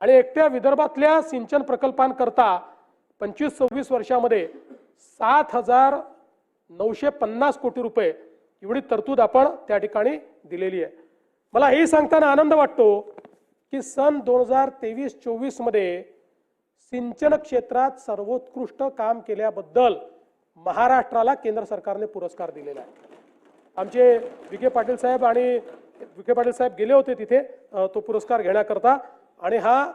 आणि एकट्या विदर्भातल्या सिंचन प्रकल्पांकरता पंचवीस सव्वीस वर्षामध्ये सात हजार नऊशे पन्नास कोटी रुपये एवढी तरतूद आपण त्या ठिकाणी दिलेली आहे. मला हे सांगताना आनंद वाटतो की सन दोन हजार तेवीस चोवीसमध्ये सिंचन क्षेत्रात सर्वोत्कृष्ट काम केल्याबद्दल महाराष्ट्राला केंद्र सरकारने पुरस्कार दिलेला आहे. आमचे विखे पाटील साहेब आणि विखे पाटील साहेब गेले होते तिथे तो पुरस्कार घेण्याकरता. आणि हा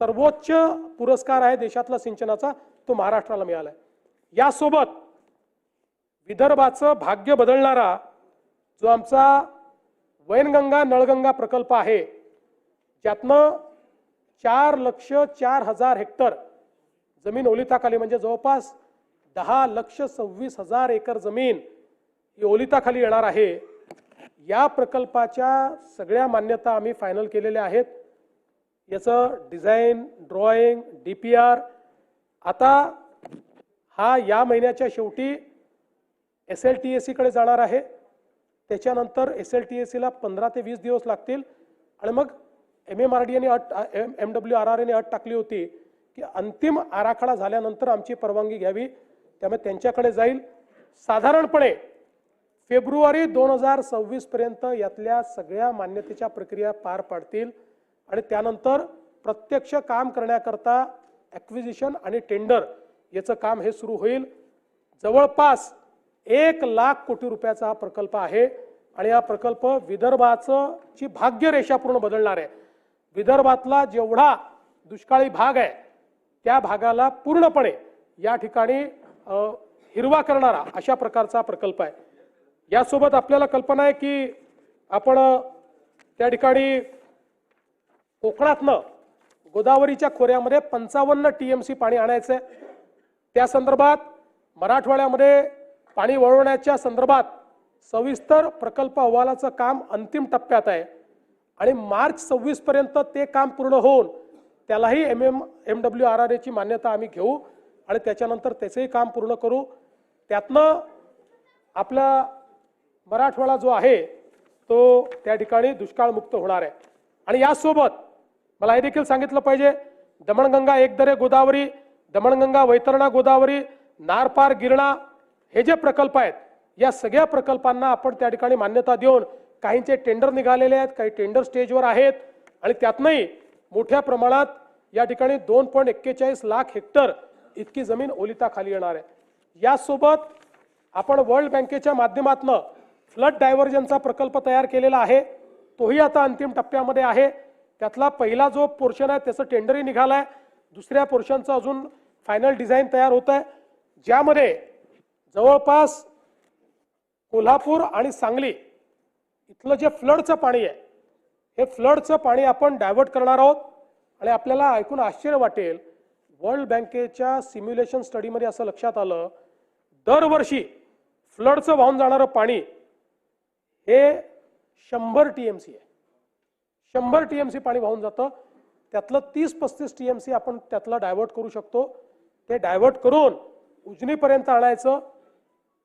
सर्वोच्च पुरस्कार आहे देशातला सिंचनाचा तो महाराष्ट्राला मिळाला आहे यासोबत विदर्भाचं भाग्य बदलणारा जो आमचा वैनगंगा नळगंगा प्रकल्प आहे ज्यातनं चार लक्ष चार हजार हेक्टर जमीन ओलिताखाली म्हणजे जवळपास दहा लक्ष सव्वीस हजार एकर जमीन ही ओलिताखाली येणार आहे. या प्रकल्पाच्या सगळ्या मान्यता आम्ही फायनल केलेल्या आहेत. याचं design drawing D P R आता हा या महिन्याच्या शेवटी एस एल टी एस सीकडे जाणार आहे. त्याच्यानंतर एस एल टी एस सीला पंधरा ते वीस दिवस लागतील. आणि मग एम एम आर डी यांनी अट M M W R R यांनी अट टाकली होती की अंतिम आराखडा झाल्यानंतर आमची परवानगी घ्यावी. त्यामुळे त्यांच्याकडे जाईल. साधारणपणे फेब्रुवारी दोन हजार सव्वीसपर्यंत यातल्या सगळ्या मान्यतेच्या प्रक्रिया पार पाडतील. आणि त्यानंतर प्रत्यक्ष काम करण्याकरता ॲक्विजिशन आणि टेंडर याचं काम हे सुरू होईल. जवळपास एक लाख कोटी रुपयाचा हा प्रकल्प आहे आणि हा प्रकल्प विदर्भाचं ची भाग्यरेषा पूर्ण बदलणार आहे. विदर्भातला जेवढा दुष्काळी भाग आहे त्या भागाला पूर्णपणे या ठिकाणी हिरवा करणारा अशा प्रकारचा प्रकल्प आहे. यासोबत आपल्याला कल्पना आहे की आपण त्या ठिकाणी कोकणातनं गोदावरीच्या खोऱ्यामध्ये पंचावन्न टी एम सी पाणी आणायचं आहे त्या संदर्भात मराठवाड्यामध्ये पाणी वळवण्याच्या संदर्भात सविस्तर प्रकल्प अहवालाचं काम अंतिम टप्प्यात आहे. आणि मार्च सव्वीसपर्यंत ते काम पूर्ण होऊन त्यालाही M M M W R R एची मान्यता आम्ही घेऊ आणि त्याच्यानंतर त्याचंही काम पूर्ण करू. त्यातनं आपला मराठवाडा जो आहे तो त्या ठिकाणी दुष्काळमुक्त होणार आहे. आणि यासोबत मला हे देखील सांगितलं पाहिजे. दमणगंगा एकदरे गोदावरी दमणगंगा वैतरणा गोदावरी नारपार गिरणा हे जे प्रकल्प आहेत या सगळ्या प्रकल्पांना आपण त्या ठिकाणी मान्यता देऊन काहींचे टेंडर निघालेले आहेत काही टेंडर स्टेजवर आहेत आणि त्यातनंही मोठ्या प्रमाणात या ठिकाणी दोन पॉईंट एक्केचाळीस लाख हेक्टर इतकी जमीन ओलिताखाली येणार आहे. यासोबत आपण वर्ल्ड बँकेच्या माध्यमातून फ्लड डायव्हर्जनचा प्रकल्प तयार केलेला आहे. तोही आता अंतिम टप्प्यामध्ये आहे. त्यातला पहिला जो पोर्शन आहे त्याचं टेंडरही निघालं आहे दुसऱ्या पोर्शनचं अजून फायनल डिझाईन तयार होत आहे ज्यामध्ये जवळपास कोल्हापूर आणि सांगली इथलं जे फ्लडचं पाणी आहे हे फ्लडचं पाणी आपण डायव्हर्ट करणार आहोत. आणि आपल्याला ऐकून आश्चर्य वाटेल वर्ल्ड बँकेच्या सिम्युलेशन स्टडीमध्ये असं लक्षात आलं दरवर्षी फ्लडचं वाहून जाणारं पाणी हे शंभर टी एम सी आहे. शंभर टी एम सी पाणी वाहून जातं. त्यातलं तीस पस्तीस टी एम सी आपण त्यातलं डायव्हर्ट करू शकतो. ते डायव्हर्ट करून उजनीपर्यंत आणायचं.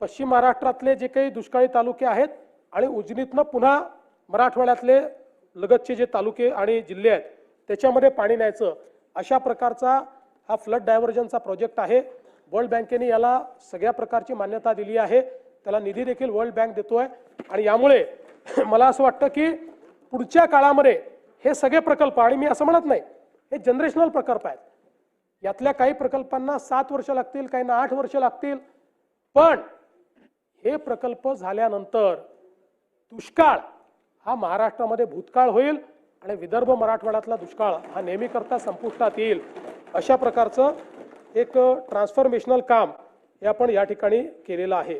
पश्चिम महाराष्ट्रातले जे काही दुष्काळी तालुके आहेत आणि उजनीतनं पुन्हा मराठवाड्यातले लगतचे जे तालुके आणि जिल्हे आहेत त्याच्यामध्ये पाणी न्यायचं. अशा प्रकारचा हा फ्लड डायव्हर्जनचा प्रोजेक्ट आहे. वर्ल्ड बँकेने याला सगळ्या प्रकारची मान्यता दिली आहे. त्याला निधी देखील वर्ल्ड बँक देतोय. आणि यामुळे मला असं वाटतं की पुढच्या काळामध्ये हे सगळे प्रकल्प आणि मी असं म्हणत नाही हे जनरेशनल प्रकल्प आहेत. यातल्या काही प्रकल्पांना सात वर्ष लागतील काहींना आठ वर्ष लागतील. पण हे प्रकल्प झाल्यानंतर दुष्काळ हा महाराष्ट्रामध्ये भूतकाळ होईल आणि विदर्भ मराठवाड्यातला दुष्काळ हा नेहमीकरता संपुष्टात येईल. अशा प्रकारचं एक ट्रान्सफॉर्मेशनल काम हे आपण या ठिकाणी केलेलं आहे.